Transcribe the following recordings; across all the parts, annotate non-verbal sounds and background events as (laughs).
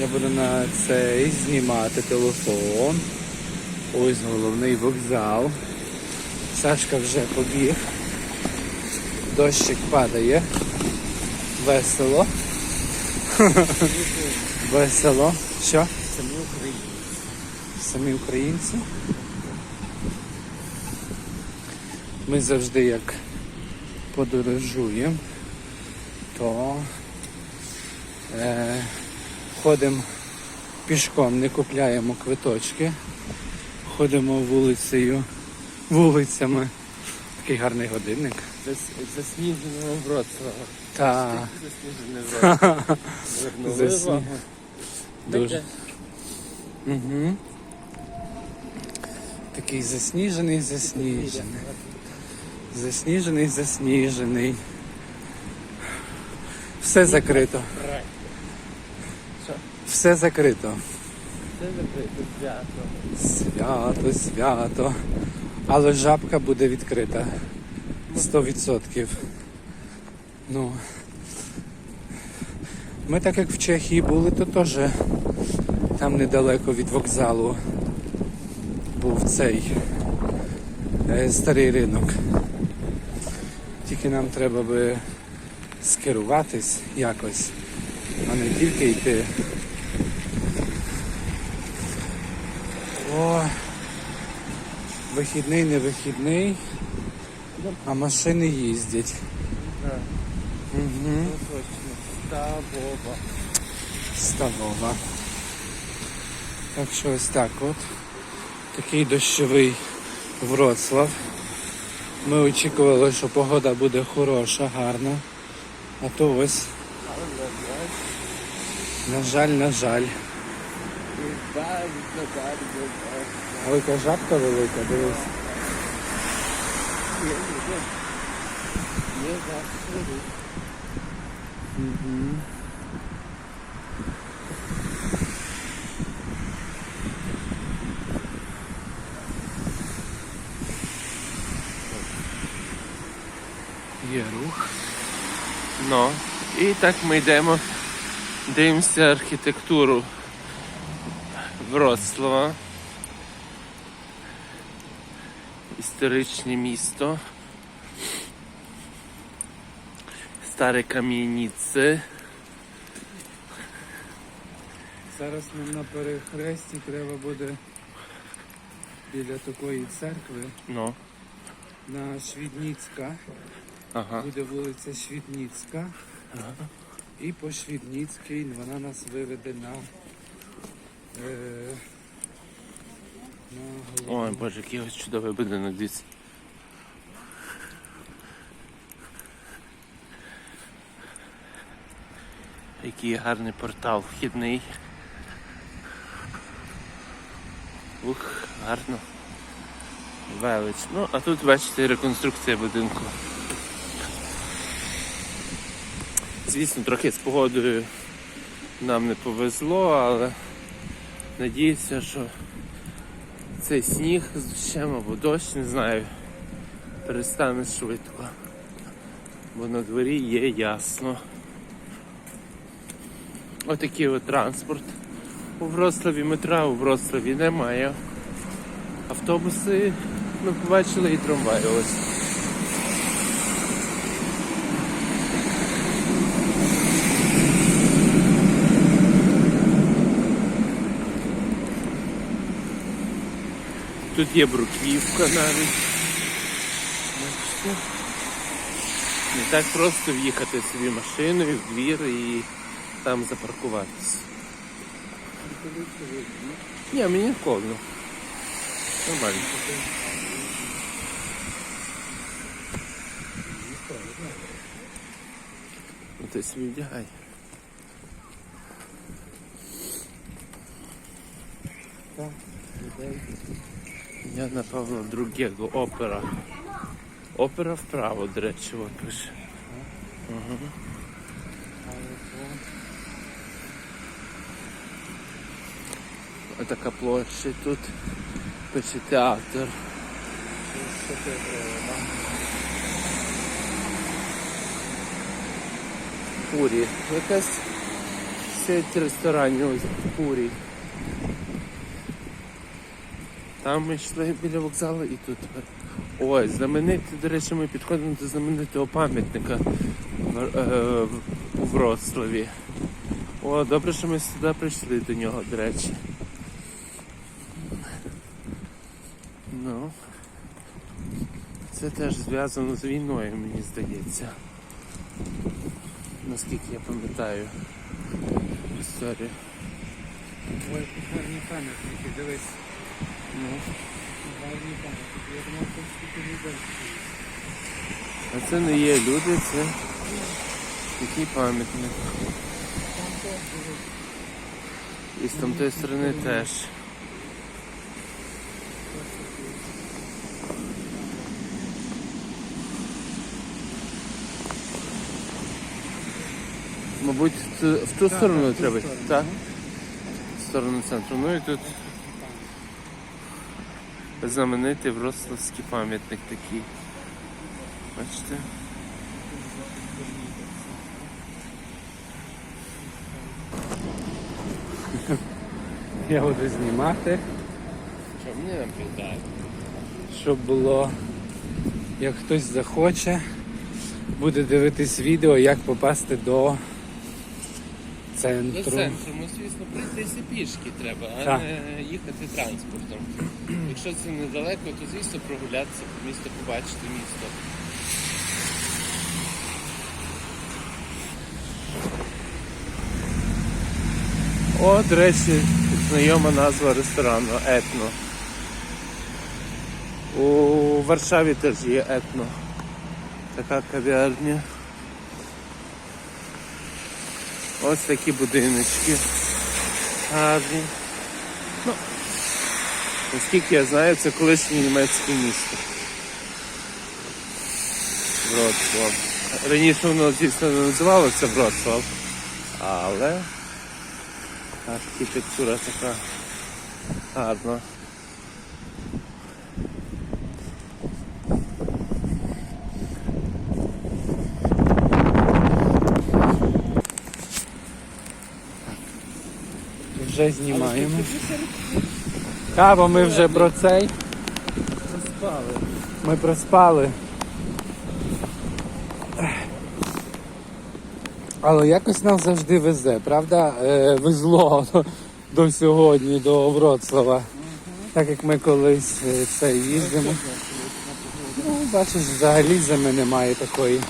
Я буду на цей знімати телефон. Ось головний вокзал. Сашка вже побіг. Дощик падає. Весело. (laughs) Весело. Що? Самі Україні. Самі українці. Ми завжди як подорожуємо, то е, ходимо пішком, не купляємо квиточки, ходимо вулицею, вулицями. Такий гарний годинник. Засніженого Вроцлава. Та Засніжений. (laughs) Звернули дуже. Угу. Такий засніжений, засніжений. Засніжений, засніжений. Все закрито. Все закрито. Це закрите свято. Свято, свято. Але жабка буде відкрита. 100%. Ну. Ми так як в Чехії були, то теж там недалеко від вокзалу був цей е, старий ринок. Тільки нам треба би скеруватись якось, а не тільки йти. О, вихідний, не вихідний, а машини їздять. Угу. ну точно. Ставова. Так що ось так от. Такий дощовий Вроцлав. Ми очікували, що погода буде хороша, гарна. А то ось, на жаль, на жаль. І далі, і далі, і далі. А яка жабка велика, дивись. Є, завтра. Угу. Є рух. Ну, і так ми йдемо, дивимося архітектуру Вроцлава. Історичне місто. Старі кам'яниці. Зараз нам на перехресті треба буде біля такої церкви Ну, на Швідніцька. ага. Буде вулиця Швідніцька. І по Швідніцькій вона нас виведе на. Ой, боже, який ось чудовий будинок дивіться. Який гарний портал вхідний. Ух, гарно. Велич. Ну, а тут бачите реконструкція будинку. Звісно, трохи з погодою нам не повезло, але надіюся, що цей сніг з дощем або дощ, не знаю, перестане швидко. Бо на дворі є ясно. Отакий от транспорт. У Вроцлаві метра у Вроцлаві немає. Автобуси ми побачили і трамваї ось. Тут є бруківка навіть. Не так просто в'їхати собі машиною в двір і там запаркуватися. Ні, мені холодно. Нормально. Ну ти собі вдягай. Так, людей. Я напевно другого опера. Опера вправо, до речі, от пише. То Отака площа тут. Пише театр. це Якась сеть ресторанів ось в Пурі. Там ми йшли біля вокзалу і тут. Ой, знаменитий, до речі, ми підходимо до знаменитого пам'ятника е, в- у Вроцлаві. О, добре, що ми сюди прийшли до нього, до речі. Ну. Це теж зв'язано з війною, мені здається. Наскільки я пам'ятаю історію. Ой, гарні пам'ятники, дивись. А це не є люди, це такий пам'ятник. І з тамтої сторони теж. Мабуть, в ту сторону треба. Так? В сторону центру. Ну і тут знаменитий Вроцлавський пам'ятник такий. Бачите? Я буду знімати, Що мені наблюдає? щоб було, як хтось захоче, буде дивитись відео, як попасти до До центру. центру, ну, звісно, пройтися пішки треба, а Так. не їхати транспортом. Якщо це недалеко, то звісно прогулятися по місту, побачити місто. О, до речі, знайома назва ресторану Етно. У Варшаві теж є етно. Така кав'ярня. Ось такі будиночки. Гарні. Ну, наскільки я знаю, це колишнє німецьке місто. Вроцлав. Раніше воно, звісно, не називалося Вроцлав, але архітектура така гарна. Вже знімаємо. Бо ми вже про цей. Розпали. Ми проспали. Але якось нам завжди везе, правда? Е, везло (laughs) до, сьогодні, до Вроцлава. Так як ми колись це їздимо. Ну, бачиш, взагалі зими немає такої.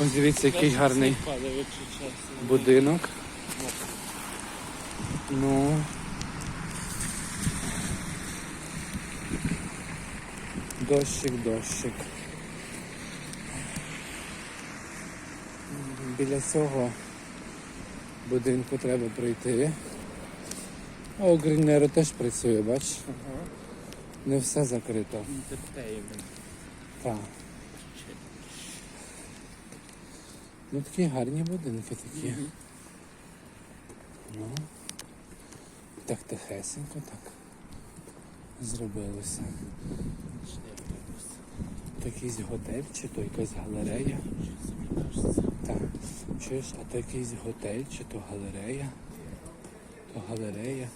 Ось дивіться, який гарний будинок. Ну. Дощик, дощик. Біля цього будинку треба пройти. А у Грінеро теж працює, бачиш? Не все закрито. Так. Ну такі гарні будинки такі. Ну. Так тихесенько так зробилося. То якийсь готель чи то якась галерея. Так. Чуєш, а то якийсь готель чи то галерея. То галерея.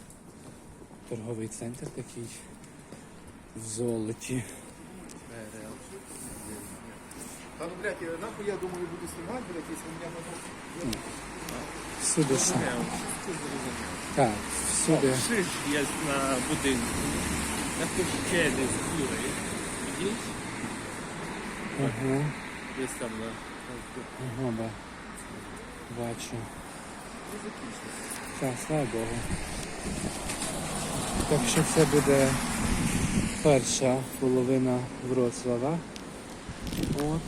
Торговий центр такий в золоті. Та ну, блядь, нахуй, я думаю, буду снимать, блядь, если у меня много... Всюди що? Так, всюди. Шиш є на будинку. На кушке десь кури. Видиш? Ага, Десь там на ага, ба. Бачу. Так, слава Богу. Так що це буде перша половина Вроцлава. От.